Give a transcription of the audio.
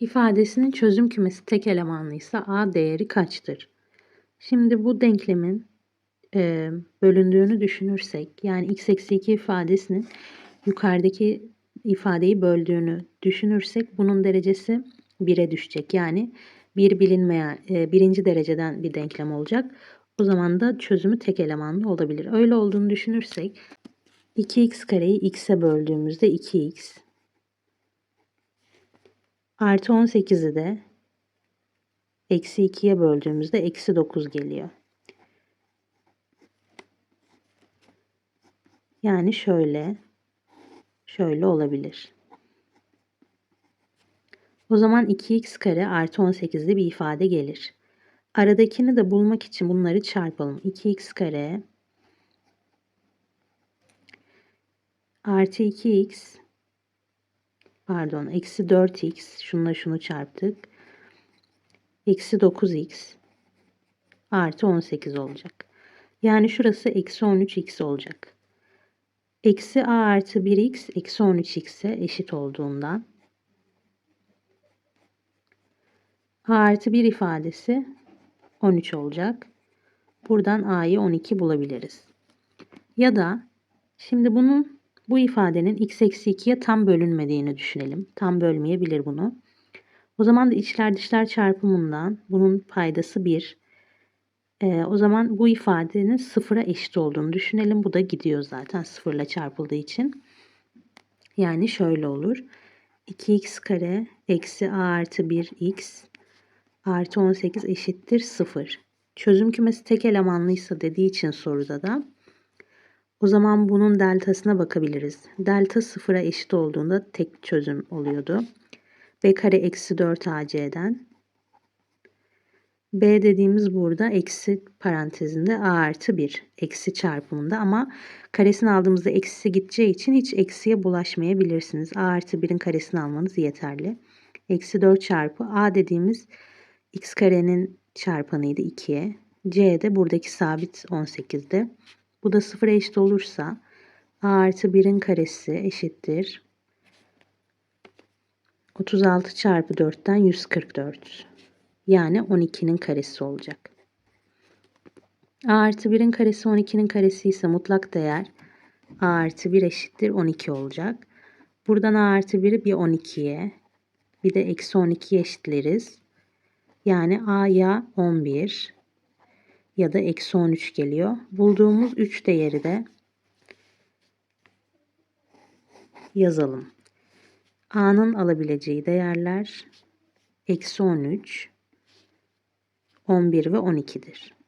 İfadesinin çözüm kümesi tek elemanlıysa a değeri kaçtır? Şimdi bu denklemin e, bölündüğünü düşünürsek yani x eksi 2 ifadesinin yukarıdaki ifadeyi böldüğünü düşünürsek bunun derecesi 1'e düşecek. Yani bir bilinmeyen e, birinci dereceden bir denklem olacak. O zaman da çözümü tek elemanlı olabilir. Öyle olduğunu düşünürsek 2x kareyi x'e böldüğümüzde 2x Artı 18'i de eksi 2'ye böldüğümüzde eksi 9 geliyor. Yani şöyle, şöyle olabilir. O zaman 2x kare artı 18'li bir ifade gelir. Aradakini de bulmak için bunları çarpalım. 2x kare artı 2x pardon eksi 4x şununla şunu çarptık. Eksi 9x artı 18 olacak. Yani şurası eksi 13x olacak. Eksi a artı 1x eksi 13x'e eşit olduğundan a artı 1 ifadesi 13 olacak. Buradan a'yı 12 bulabiliriz. Ya da şimdi bunun bu ifadenin x eksi 2'ye tam bölünmediğini düşünelim. Tam bölmeyebilir bunu. O zaman da içler dışlar çarpımından bunun paydası 1. Ee, o zaman bu ifadenin sıfıra eşit olduğunu düşünelim. Bu da gidiyor zaten sıfırla çarpıldığı için. Yani şöyle olur. 2x kare eksi a artı 1x artı 18 eşittir 0. Çözüm kümesi tek elemanlıysa dediği için soruda da o zaman bunun deltasına bakabiliriz. Delta sıfıra eşit olduğunda tek çözüm oluyordu. B kare eksi 4 AC'den. B dediğimiz burada eksi parantezinde A artı 1 eksi çarpımında ama karesini aldığımızda eksi gideceği için hiç eksiye bulaşmayabilirsiniz. A artı 1'in karesini almanız yeterli. Eksi 4 çarpı A dediğimiz x karenin çarpanıydı 2'ye. C de buradaki sabit 18'de. Bu da sıfıra eşit olursa a artı 1'in karesi eşittir. 36 çarpı 4'ten 144. Yani 12'nin karesi olacak. a artı 1'in karesi 12'nin karesi ise mutlak değer a artı 1 eşittir 12 olacak. Buradan a artı 1'i bir 12'ye bir de eksi 12'ye eşitleriz. Yani a ya 11 ya da eksi 13 geliyor. Bulduğumuz 3 değeri de yazalım. A'nın alabileceği değerler eksi 13, 11 ve 12'dir.